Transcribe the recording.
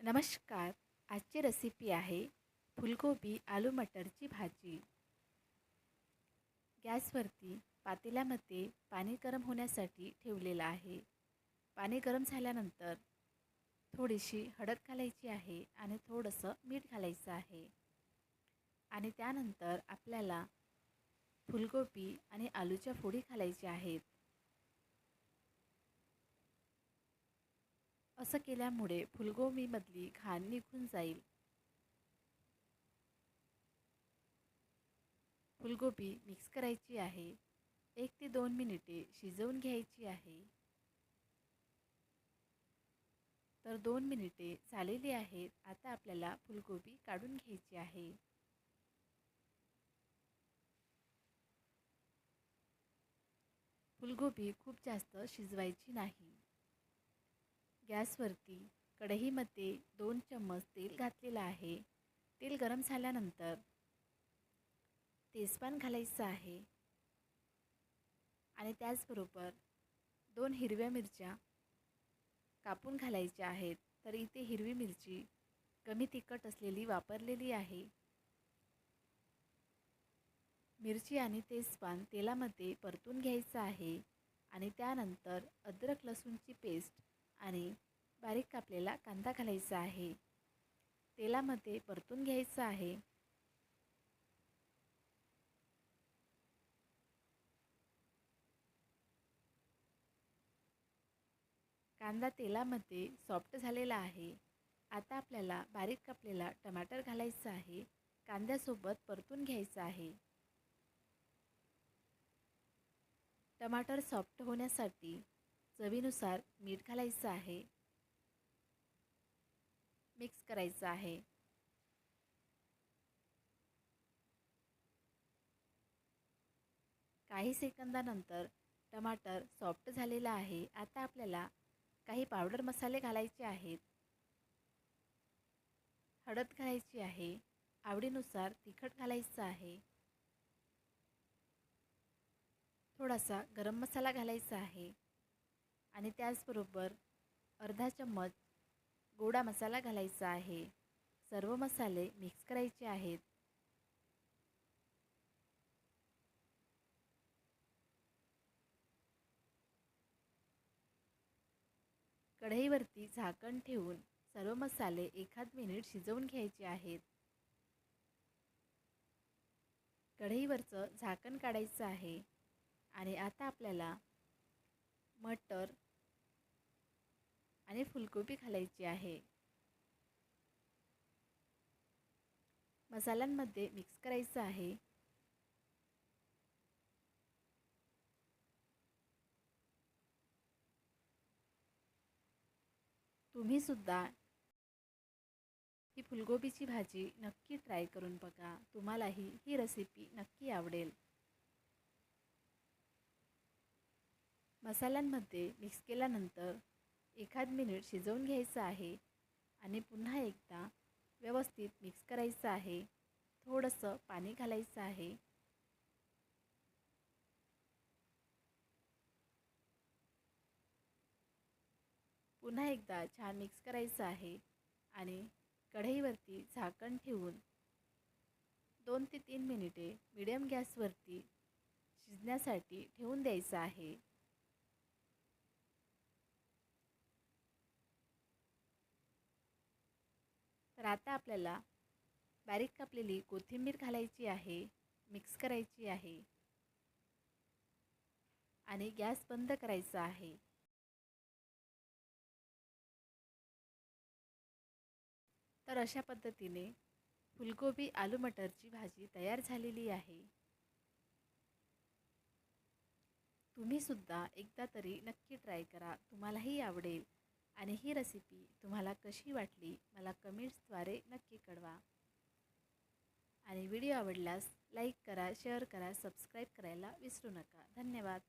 नमस्कार. आजची रेसिपी आहे फुलगोबी आलू मटरची भाजी. गॅसवरती पातेल्यामध्ये पाणी गरम होण्यासाठी ठेवलेलं आहे. पाणी गरम झाल्यानंतर थोडीशी हळद घालायची आहे आणि थोडंसं मीठ घालायचं आहे. आणि त्यानंतर आपल्याला फुलगोबी आणि आलूच्या फोडी घालायच्या आहेत. असं केल्यामुळे फुलगोबीमधली घाण निघून जाईल. फुलगोबी मिक्स करायची आहे. एक ते दोन मिनिटे शिजवून घ्यायची आहे. तर दोन मिनिटे झालेली आहेत. आता आपल्याला फुलगोबी काढून घ्यायची आहे. फुलगोबी खूप जास्त शिजवायची नाही. गॅसवरती कढईमध्ये दोन चम्मच तेल घातलेलं आहे. तेल गरम झाल्यानंतर तेजपान घालायचं आहे. आणि त्याचबरोबर दोन हिरव्या मिरच्या कापून घालायच्या आहेत. तर इथे हिरवी मिरची कमी तिखट असलेली वापरलेली आहे. मिरची आणि तेजपान तेलामध्ये परतून घ्यायचं आहे. आणि त्यानंतर अद्रक लसूणची पेस्ट आणि बारीक कापलेला कांदा घालायचा आहे. तेलामध्ये परतून घ्यायचं आहे. कांदा तेलामध्ये सॉफ्ट झालेला आहे. आता आपल्याला बारीक कापलेला टमाटर घालायचा आहे. कांद्यासोबत परतून घ्यायचं आहे. टमाटर सॉफ्ट होण्यासाठी चवीनुसार मीठ घालायचं आहे. मिक्स करायचं आहे. काही सेकंदानंतर टमाटर सॉफ्ट झालेला आहे. आता आपल्याला काही पावडर मसाले घालायचे आहेत. हळद घालायची आहे. आवडीनुसार तिखट घालायचं आहे. थोडासा गरम मसाला घालायचा आहे. आणि त्याचबरोबर अर्धा चम्मच गोडा मसाला घालायचा आहे. सर्व मसाले मिक्स करायचे आहेत. कढईवरती झाकण ठेवून सर्व मसाले एखाद मिनिट शिजवून घ्यायचे आहेत. कढईवरचं झाकण काढायचं आहे. आणि आता आपल्याला मटर आणि फुलकोबी घालायची आहे. मसाल्यांमध्ये मिक्स करायचं आहे. तुम्हीसुद्धा ही फुलगोबीची भाजी नक्की ट्राय करून बघा. तुम्हालाही ही रेसिपी नक्की आवडेल. मसाल्यांमध्ये मिक्स केल्यानंतर एखाद मिनिट शिजवून घ्यायचं आहे आणि पुन्हा एकदा व्यवस्थित मिक्स करायचं आहे. थोडंसं पाणी घालायचं आहे. पुन्हा एकदा छान मिक्स करायचं आहे आणि कढईवरती झाकण ठेवून दोन ते तीन मिनिटे मिडियम गॅसवरती शिजण्यासाठी ठेवून द्यायचं आहे. तर आता आपल्याला बारीक कापलेली कोथिंबीर घालायची आहे मिक्स करायची आहे आणि गॅस बंद करायचा आहे. तर अशा पद्धतीने फुलगोबी आलू मटरची भाजी तयार झालेली आहे. तुम्हीसुद्धा एकदा तरी नक्की ट्राय करा. तुम्हालाही आवडेल. आणि ही रेसिपी तुम्हाला कशी वाटली मला कमेंट्सद्वारे नक्की कळवा. आणि व्हिडिओ आवडल्यास लाईक करा शेअर करा सबस्क्राईब करायला विसरू नका. धन्यवाद.